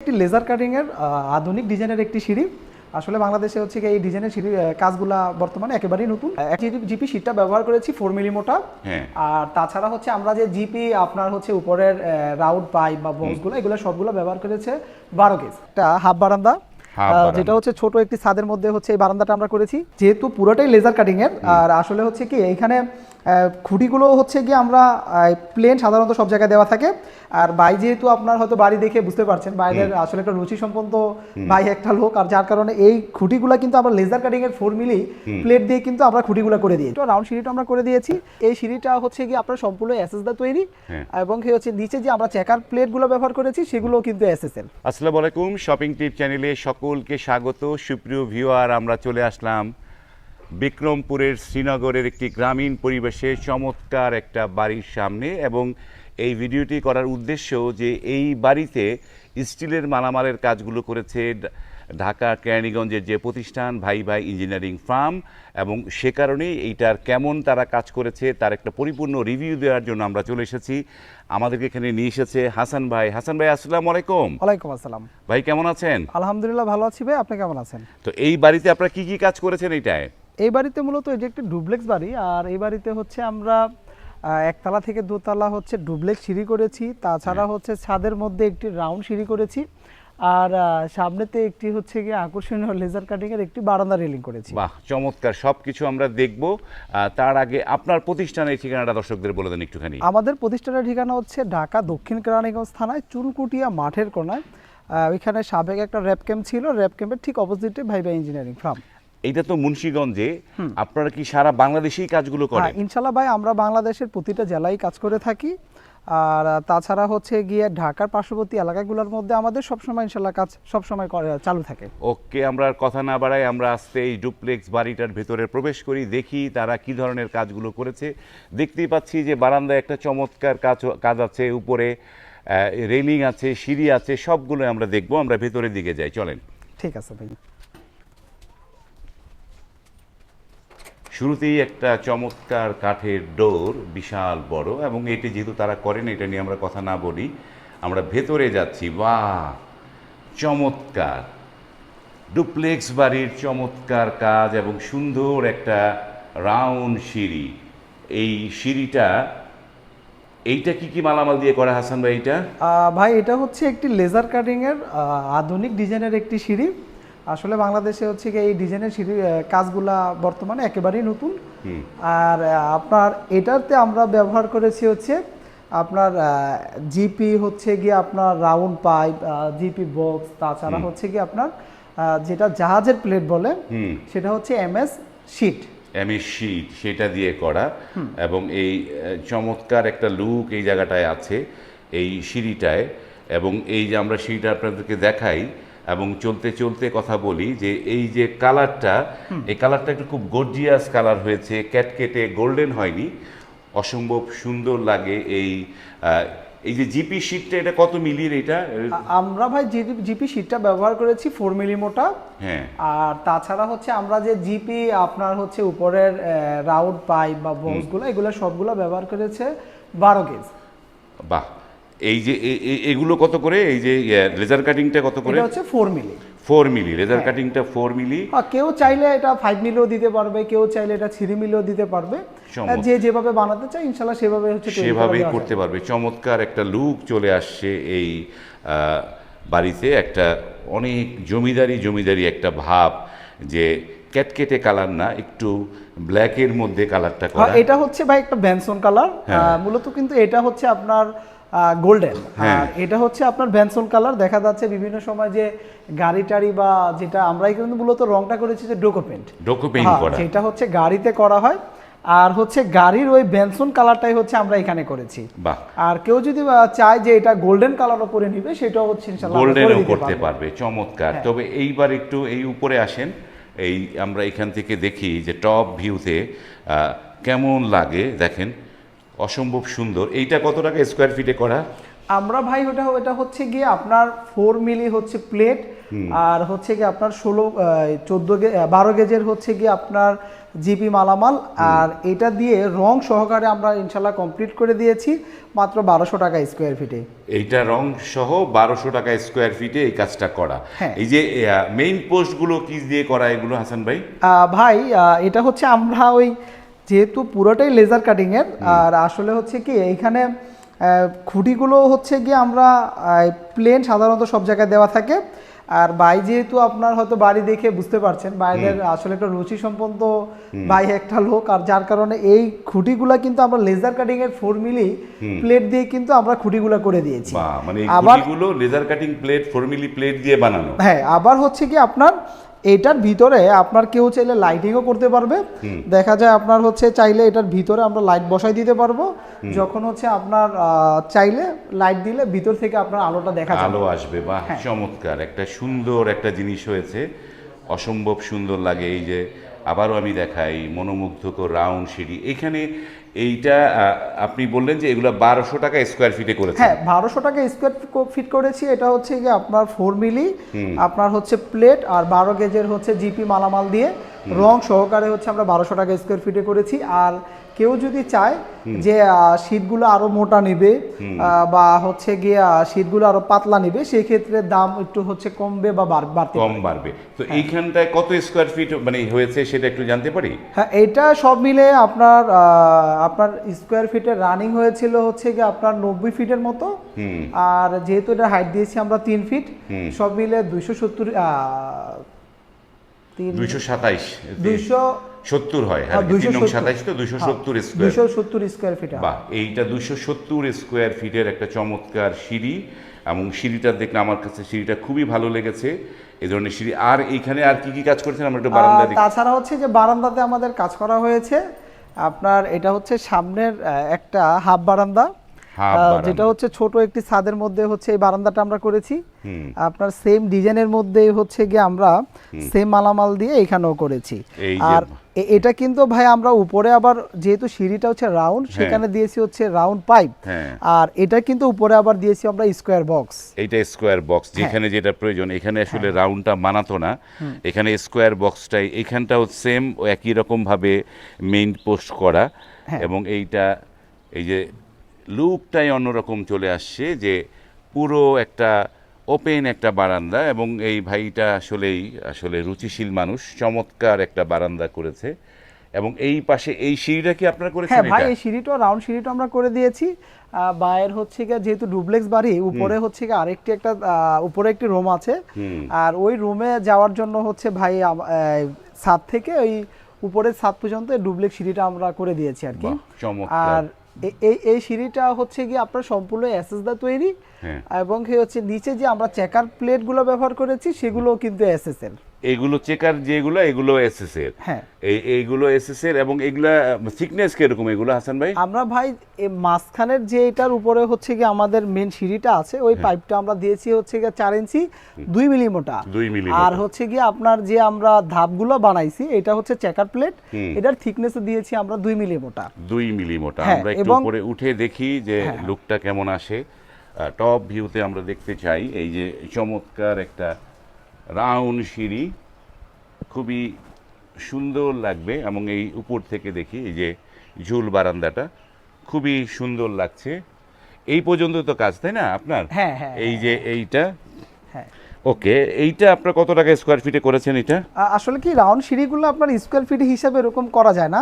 একটি laser cutting এর আধুনিক ডিজাইনের একটি সিঁড়ি। আসলে বাংলাদেশে হচ্ছে এই ডিজাইনের সিঁড়ির কাজগুলা বর্তমানে একেবারেই নতুন। জিপি সিটটা ব্যবহার করেছি ফোর মিলি মোটা হ্যাঁ। আর তাছাড়া হচ্ছে আমরা যে জিপি আপনার হচ্ছে উপরের রাউন্ড পাইপ বা বক্সগুলো এগুলো সবগুলো ব্যবহার করেছে বারো গেজ একটা হাফ বারান্দা। যেটা হচ্ছে ছোট একটি ছাদের মধ্যে হচ্ছে এই বারান্দাটা আমরা করেছি। যেহেতু পুরোটাই লেজার কাটিং এর আর আসলে হচ্ছে কি এইখানে আহ, খুঁটিগুলো হচ্ছে গিয়ে আমরা প্লেন সাধারণত সব জায়গায় দেওয়া থাকে। আর ভাই যেহেতু আপনার হয়তো বাড়ি দেখে বুঝতে পারছেন বাইরের আসলে একটা রুচি সম্পন্ন ভাই একটা লোক। আর যার কারণে এই খুঁটিগুলো কিন্তু আমরা লেজার কাটিং এর ফোর মিলি প্লেট দিয়ে কিন্তু আমরা খুঁটিগুলো করে দিই। রাউন্ড সিঁড়িটা আমরা করে দিয়েছি। এই সিঁড়িটা হচ্ছে গিয়ে আপনার সম্পূর্ণ এসএস দা তৈরি। হ্যাঁ। এবং কি হচ্ছে নিচে যে আমরা চেকার প্লেটগুলো ব্যবহার করেছি সেগুলো কিন্তু এসএস এর আসসালামু আলাইকুম শপিং টিপ চ্যানেলে সকলকে স্বাগত। সুপ্রিয় ভিউয়ার আমরা চলে আসলাম বিক্রমপুরের শ্রীনগরের একটি গ্রামীণ পরিবেশে চমৎকার একটা বাড়ির সামনে এবং এই ভিডিওটি করার উদ্দেশ্য যে এই বাড়িতে স্টিলের মালামালের কাজগুলো করেছে ঢাকা কেরানীগঞ্জের যে প্রতিষ্ঠান ভাই ভাই ইঞ্জিনিয়ারিং ফার্ম এবং সে কারণেই এইটার কেমন তারা কাজ করেছে তার একটা পরিপূর্ণ রিভিউ দেওয়ার জন্য আমরা চলে এসেছি। আমাদেরকে এখানে নিয়ে এসেছে হাসান ভাই। হাসান ভাই আসসালামু আলাইকুম। ওয়ালাইকুম আসসালাম। ভাই কেমন আছেন? আলহামদুলিল্লাহ ভালো আছি ভাই আপনি কেমন আছেন? তো এই বাড়িতে আপনারা কি কি কাজ করেছেন এইটায়? এই বাড়িতে মূলত যে একটি ডুপ্লেক্স বাড়ি আর এই বাড়িতে হচ্ছে আমরা একতলা থেকে দোতলা হচ্ছে ডুপ্লেক্স সিঁড়ি করেছি তাছাড়া হচ্ছে ছাদের মধ্যে একটি রাউন্ড সিঁড়ি করেছি আর সামনেতে একটি হচ্ছে গিয়ে আকর্ষণীয় লেজার কাটিং এর একটি বারান্দা রেলিং করেছি। বাহ চমৎকার সবকিছু আমরা দেখব তার আগে আপনার প্রতিষ্ঠানের ঠিকানাটা দর্শকদের বলে দেন একটুখানি। আমাদের প্রতিষ্ঠানের ঠিকানা হচ্ছে ঢাকা দক্ষিণ কেরানীগঞ্জ থানায় চুনকুটিয়া মাঠের কোনায় ওইখানে সাবেক একটা র্যাপ ক্যাম্প ছিল র্যাপ ক্যাম্পের ঠিক অপোজিটে ভাইবা ইঞ্জিনিয়ারিং ফার্ম এইটা তো মুন্সিগঞ্জে আপনারা কি সারা বাংলাদেশেই কাজগুলো হ্যাঁ করেন? ইনশাল্লাহ ভাই আমরা বাংলাদেশের প্রতিটা জেলায় কাজ করে থাকি। আর তাছাড়া হচ্ছে গিয়ে ঢাকার পার্শ্ববর্তী এলাকাগুলোর মধ্যে আমাদের সবসময় ইনশাল্লাহ কাজ সবসময় করে- চালু থাকে। ওকে আমরা আর কথা না বাড়াই আমরা আজকে এই ডুপ্লেক্স বাড়িটার ভেতরে প্রবেশ করি দেখি তারা কি ধরনের কাজগুলো করেছে। দেখতেই পাচ্ছি যে বারান্দায় একটা চমৎকার কাজ কাজ আছে উপরে রেলিং আছে সিঁড়ি আছে সবগুলো আমরা দেখব আমরা ভেতরের দিকে যাই চলেন। ঠিক আছে ভাই। শুরুতেই একটা চমৎকার কাঠের ডোর বিশাল বড় এবং এটি যেহেতু তারা করেন এটা নিয়ে আমরা কথা না বলি আমরা ভেতরে যাচ্ছি। বাহ! চমৎকার। ডুপ্লেক্স বাড়ির চমৎকার কাজ এবং সুন্দর একটা রাউন্ড সিঁড়ি। এই সিঁড়িটা এইটা কি কি মালামাল দিয়ে করা হাসান ভাই আহ, ভাই এটা হচ্ছে একটি লেজার কাটিং এর আধুনিক ডিজাইনের একটি সিঁড়ি। আসলে বাংলাদেশে হচ্ছে গিয়ে এই ডিজাইনের সিঁড়ি কাজগুলা বর্তমানে একেবারেই নতুন। আর আপনার এটাতে আমরা ব্যবহার করেছি হচ্ছে আপনার জিপি হচ্ছে গিয়ে আপনার রাউন্ড পাইপ জিপি বক্স তাছাড়া হচ্ছে গিয়ে আপনার যেটা জাহাজের প্লেট বলে সেটা হচ্ছে এমএস শিট। এমএস শিট সেটা দিয়ে করা। এবং এই চমৎকার একটা লুক এই জায়গাটায় আছে এই সিঁড়িটায়। এবং এই যে আমরা সিঁড়িটা আপনাদেরকে দেখাই এবং চলতে চলতে কথা বলি যে এই যে কালারটা এই কালারটা একটু খুব গর্জিয়াস কালার হয়েছে ক্যাটকেটে গোল্ডেন হয়নি। অসম্ভব সুন্দর লাগে এই এই যে জিপি শিটটা এটা কত মিলির এটা? আমরা ভাই জিপি শিটটা ব্যবহার করেছি ফোর মিলি মোটা হ্যাঁ। আর তাছাড়া হচ্ছে আমরা যে জিপি আপনার হচ্ছে উপরের রাউন্ড পাইপ বা বক্সগুলো এগুলো সবগুলো ব্যবহার করেছে বারো গেজ বাহ এই যে এগুলো কত করে? এই যে লেজার কাটিংটা কত করে? এটা হচ্ছে four milli four milli laser কাটিংটা ফোর মিলি কেউ চাইলে এটা ফাইভ মিলিও দিতে পারবে কেউ চাইলে এটা থ্রি মিলিও দিতে পারবে। যে যেভাবে বানাতে চায় ইনশাল্লাহ সেভাবে হচ্ছে সেভাবেই করতে পারবে। চমৎকার একটা লুক চলে আসছে এই বাড়িতে। একটা অনেক জমিদারি জমিদারি একটা ভাব যে ক্যাটকেটে কালার না একটু ব্ল্যাকের মধ্যে কালারটা করা। হ্যাঁ, এটা হচ্ছে ভাই একটা ব্যানসন কালার। মূলত কিন্তু এটা হচ্ছে আপনার গোল্ডেন হ্যাঁ। আর এটা হচ্ছে আপনার ব্যানসন কালার দেখা যাচ্ছে বিভিন্ন সময় যে গাড়ি টাড়ি বা যেটা আমরাই কিন্তু মূলত রংটা করেছি যে ডোকো পেন্ট ডোকো পেইন্ট করা। যেটা হচ্ছে গাড়িতে করা হয়। আর হচ্ছে গাড়ির ওই বেনসন কালারটাই হচ্ছে আমরা এখানে করেছি। বাহ। আর কেউ যদি চায় যে এটা গোল্ডেন কালার উপরে নিবে সেটাও হচ্ছে ইনশাআল্লাহ গোল্ডেনও করতে পারবে। চমৎকার। হ্যাঁ। তবে এইবার একটু এই উপরে আসেন। এই আমরা এখান থেকে দেখি যে টপ ভিউতে কেমন লাগে? দেখেন অসম্ভব সুন্দর। এইটা কত টাকা স্কোয়ার ফিটে করা? আমরা ভাই ওটা ওটা হচ্ছে গিয়ে আপনার ফোর মিলি হচ্ছে প্লেট আর হচ্ছে গিয়ে আপনার ষোলো চোদ্দ বারো গেজের হচ্ছে গিয়ে আপনার জিপি মালামাল আর এটা দিয়ে রং সহকারে আমরা ইনশাল্লাহ কমপ্লিট করে দিয়েছি মাত্র বারোশো টাকা স্কোয়ার ফিটে এইটা রং সহ বারোশো টাকা স্কোয়ার ফিটে এই কাজটা করা। হ্যাঁ। এই যে মেইন পোস্টগুলো কি দিয়ে করা এগুলো হাসান ভাই? ভাই এটা হচ্ছে আমরা ওই যেহেতু পুরোটাই লেজার কাটিং এর আর আসলে হচ্ছে কি এইখানে খুঁটিগুলো হচ্ছে গিয়ে আমরা প্লেন সাধারণত সব জায়গায় দেওয়া থাকে। আর ভাই যেহেতু আপনার হয়তো বাড়ি দেখে বুঝতে পারছেন বাইরের আসলে একটা রুচি সম্পন্ন ভাই একটা লোক আর যার কারণে এই খুঁটিগুলা কিন্তু আমরা লেজার কাটিং এর ফোর মিলি প্লেট দিয়ে কিন্তু আমরা খুঁটিগুলা করে দিয়েছি। মানে এই আবার খুঁটিগুলো laser cutting plate four milli plate দিয়ে বানানো। হ্যাঁ আবার হচ্ছে কি আপনার এটার ভিতরে আপনার কেউ চাইলে লাইটিংও করতে পারবে। দেখা যায় আপনার হচ্ছে চাইলে এটার ভিতরে আমরা লাইট বসাই দিতে পারব। যখন হচ্ছে আপনার আহ, চাইলে লাইট দিলে ভিতর থেকে আপনার আলোটা দেখা আলো আসবে বা হ্যাঁ। চমৎকার। একটা সুন্দর একটা জিনিস হয়েছে। অসম্ভব সুন্দর লাগে এই যে আবারও আমি দেখাই মনোমুগ্ধকর রাউন্ড সিঁড়ি। এখানে এইটা আপনি বললেন যে এগুলো বারোশো টাকা স্কোয়ার ফিটে করেছে হ্যাঁ বারোশো টাকা স্কোয়ার ফিট করেছি। এটা হচ্ছে যে আপনার ফোর মিলি আপনার হচ্ছে প্লেট আর বারো গেজের হচ্ছে জিপি মালামাল দিয়ে। রং সহকারে হচ্ছে আমরা বারোশো টাকা স্কোয়ার ফিটে করেছি। আর কেউ যদি চায় যে শীতগুলো আরও মোটা নিবে বা হচ্ছে গিয়ে শীতগুলো আরও পাতলা নিবে সেই ক্ষেত্রে দাম একটু হচ্ছে কমবে বা বাড়- বাড়তে কম বাড়বে। তো এইখানটায় কত স্কোয়ার ফিট মানে হয়েছে সেটা একটু জানতে পারি? হ্যাঁ এটা সব মিলে আপনার আহ, আপনার স্কোয়ার ফিটের রানিং হয়েছিল হচ্ছে কি আপনার নব্বই ফিটের মতো। আর যেহেতু এটা হাইট দিয়েছি আমরা তিন ফিট সব মিলে দুইশো সত্তর দুইশো সাতাইশ দুইশো সত্তর হয়। হ্যাঁ, হ্যাঁ 270 তিন নং সাতাইশ তো দুইশো সত্তর স্কোয়ার দুইশো সত্তর স্কোয়ার ফিট বাহ এইটা দুইশো সত্তর স্কোয়ার ফিটের একটা চমৎকার সিঁড়ি এবং সিঁড়িটা দেখলে আমার কাছে সিঁড়িটা খুবই ভালো লেগেছে। এই ধরনের সিঁড়ি। আর এইখানে আর কি কি কাজ করছেন? আমরা একটু বারান্দা তাছাড়া হচ্ছে যে বারান্দাতে আমাদের কাজ করা হয়েছে। আপনার এটা হচ্ছে সামনের একটা হাফ বারান্দা। যেটা হচ্ছে ছোট একটি ছাদের মধ্যে হচ্ছে এই বারান্দাটা আমরা করেছি। আপনার সেম ডিজাইনের মধ্যে হচ্ছে গিয়ে আমরা সেম মালামাল দিয়ে এখানেও করেছি। আর এটা কিন্তু ভাই আমরা উপরে আবার যেহেতু সিঁড়িটা হচ্ছে রাউন্ড সেখানে দিয়েছি হচ্ছে রাউন্ড পাইপ হ্যাঁ। আর এটা কিন্তু উপরে আবার দিয়েছি আমরা স্কোয়ার বক্স এটা স্কোয়ার বক্স যেখানে যেটা প্রয়োজন। এখানে আসলে রাউন্ডটা মানাতো না। এখানে স্কোয়ার বক্সটাই এখানটাও সেম একই রকম ভাবে মেইন পোস্ট করা। হ্যাঁ। এবং এইটা এই যে লুকটাই অন্যরকম চলে আসছে যে পুরো একটা ওপেন একটা বারান্দা এবং এই ভাইটা আসলেই আসলে রুচিশীল মানুষ চমৎকার একটা বারান্দা করেছে। এবং এই পাশে এই সিঁড়িটা কি আপনারা করেছেন হ্যাঁ ভাই এই সিঁড়িটা রাউন্ড সিঁড়িটা আমরা করে দিয়েছি। বাইরের হচ্ছে গিয়ে যেহেতু ডুপ্লেক্স বাড়ি উপরে হচ্ছে গিয়ে আরেকটি একটা উপরে একটি রুম আছে। আর ওই রুমে যাওয়ার জন্য হচ্ছে ভাই ছাদ থেকে ওই উপরের ছাদ পর্যন্ত ডুপ্লেক্স সিঁড়িটা আমরা করে দিয়েছি আর কি। আর এই এই সিঁড়িটা হচ্ছে গিয়ে আপনার সম্পূর্ণ এসএস দা তৈরি হ্যাঁ। এবং হচ্ছে নিচে যে আমরা চেকার প্লেটগুলো ব্যবহার করেছি সেগুলোও কিন্তু এর এগুলো চেকার যেগুলো এগুলো এসএস এর। হ্যাঁ। এই এইগুলো এসএস এর এবং এগুলা থিকনেস কীরকম এগুলো হাসান ভাই? আমরা ভাই মাঝখানের যে এটার উপরে হচ্ছে কি আমাদের মেন সিঁড়িটা আছে ওই হ্যাঁ। পাইপটা আমরা দিয়েছি হচ্ছে গিয়ে চার ইঞ্চি দুই মিলি মোটা দুই মিলি আর হচ্ছে গিয়ে আপনার যে আমরা ধাপগুলো বানাইছি এটা হচ্ছে চেকার প্লেট এটার থিকনেস দিয়েছি আমরা দুই মিলি মোটা দুই মিলি মোটা হ্যাঁ, আমরা একটু উপরে উঠে দেখি যে লুকটা কেমন আসে। টপ ভিউতে আমরা দেখতে চাই এই যে চমৎকার একটা রাউন্ড সিঁড়ি। খুবই সুন্দর লাগবে এবং এই উপর থেকে দেখি এই যে ঝুল বারান্দাটা। খুবই সুন্দর লাগছে। এই পর্যন্ত তো কাজ তাই না আপনার? হ্যাঁ, হ্যাঁ, এই যে এইটা হ্যাঁ ওকে এইটা আপনার কত টাকা স্কোয়ার ফিটে করেছেন এটা? আসলে কি রাউন্ড সিঁড়িগুলো আপনার স্কোয়ার ফিট হিসাবে এরকম করা যায় না।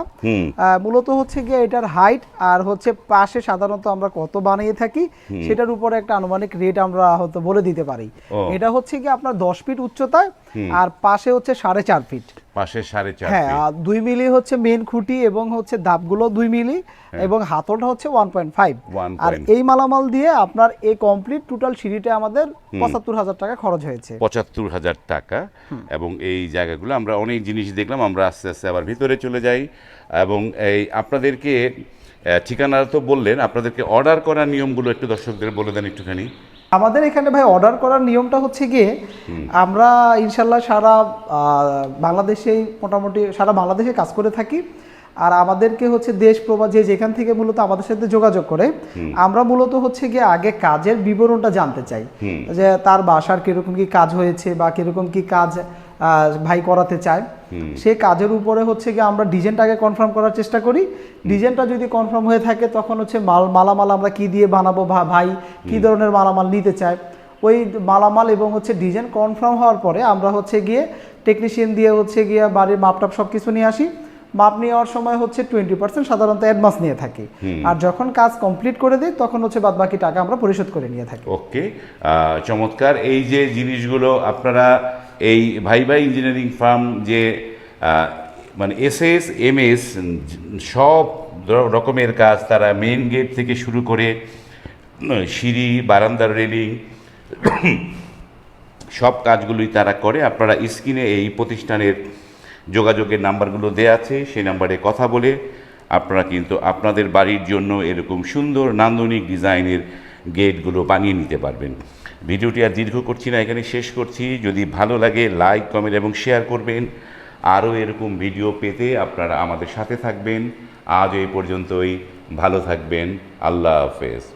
মূলত হচ্ছে গিয়ে এটার হাইট আর হচ্ছে পাশে সাধারণত আমরা কত বানিয়ে থাকি সেটার উপরে একটা আনুমানিক রেট আমরা হয়তো বলে দিতে পারি। এটা হচ্ছে কি আপনার দশ ফিট উচ্চতায় আর পাশে হচ্ছে সাড়ে চার ফিট পাশে সাড়ে চার হ্যাঁ দুই মিলি হচ্ছে মেন খুঁটি এবং হচ্ছে ধাপগুলো দুই মিলি এবং হাতলটা হচ্ছে ওয়ান পয়েন্ট ফাইভ 1.5 আর এই মালামাল দিয়ে আপনার এই কমপ্লিট টোটাল সিঁড়িটা আমাদের পঁচাত্তর হাজার টাকা খরচ হয়েছে। পঁচাত্তর হাজার টাকা। এবং এই জায়গাগুলো আমরা অনেক জিনিস দেখলাম আমরা আস্তে আস্তে আবার ভিতরে চলে যাই। এবং এই আপনাদেরকে ঠিকানা তো বললেন আপনাদেরকে অর্ডার করার নিয়মগুলো একটু দর্শকদের বলে দেন একটুখানি। আমাদের এখানে ভাই অর্ডার করার নিয়মটা হচ্ছে গিয়ে আমরা ইনশাল্লাহ সারা বাংলাদেশেই মোটামুটি সারা বাংলাদেশে কাজ করে থাকি। আর আমাদেরকে হচ্ছে দেশ প্রবাস যে যেখান থেকে মূলত আমাদের সাথে যোগাযোগ করে আমরা মূলত হচ্ছে গিয়ে আগে কাজের বিবরণটা জানতে চাই। যে তার বাসার কীরকম কি কাজ হয়েছে বা কীরকম কি কাজ ভাই করাতে চায়। সে কাজের উপরে হচ্ছে গিয়ে আমরা ডিজাইনটাকে কনফার্ম করার চেষ্টা করি। ডিজাইনটা যদি কনফার্ম হয়ে থাকে তখন হচ্ছে মাল মালামাল আমরা কি দিয়ে বানাবো ভাই কি ধরনের মালামাল নিতে চায়। ওই মালামাল এবং হচ্ছে ডিজাইন কনফার্ম হওয়ার পরে আমরা হচ্ছে গিয়ে টেকনিশিয়ান দিয়ে হচ্ছে গিয়ে বাড়ির মাপটাপ সব কিছু নিয়ে আসি। মাপ নেওয়ার সময় হচ্ছে টোয়েন্টি পার্সেন্ট সাধারণত অ্যাডভান্স নিয়ে থাকি। আর যখন কাজ কমপ্লিট করে দিই তখন হচ্ছে বাদ বাকি টাকা আমরা পরিশোধ করে নিয়ে থাকি। ওকে চমৎকার। এই যে জিনিসগুলো আপনারা এই ভাই ভাই ইঞ্জিনিয়ারিং ফার্ম যে মানে এস এস এম এস সব রকমের কাজ তারা মেন গেট থেকে শুরু করে, সিঁড়ি, বারান্দার রেলিং সব কাজগুলোই তারা করে। আপনারা স্ক্রিনে এই প্রতিষ্ঠানের যোগাযোগের নাম্বারগুলো দেওয়া আছে, সেই নাম্বারে কথা বলে আপনারা কিন্তু আপনাদের বাড়ির জন্য এরকম সুন্দর নান্দনিক ডিজাইনের গেটগুলো বানিয়ে নিতে পারবেন। ভিডিওটি আর দীর্ঘ করছি না এখানে শেষ করছি। যদি ভালো লাগে লাইক কমেন্ট এবং শেয়ার করবেন। আরও এরকম ভিডিও পেতে আপনারা আমাদের সাথে থাকবেন। আজ এই পর্যন্তই, ভালো থাকবেন। আল্লাহ হাফেজ।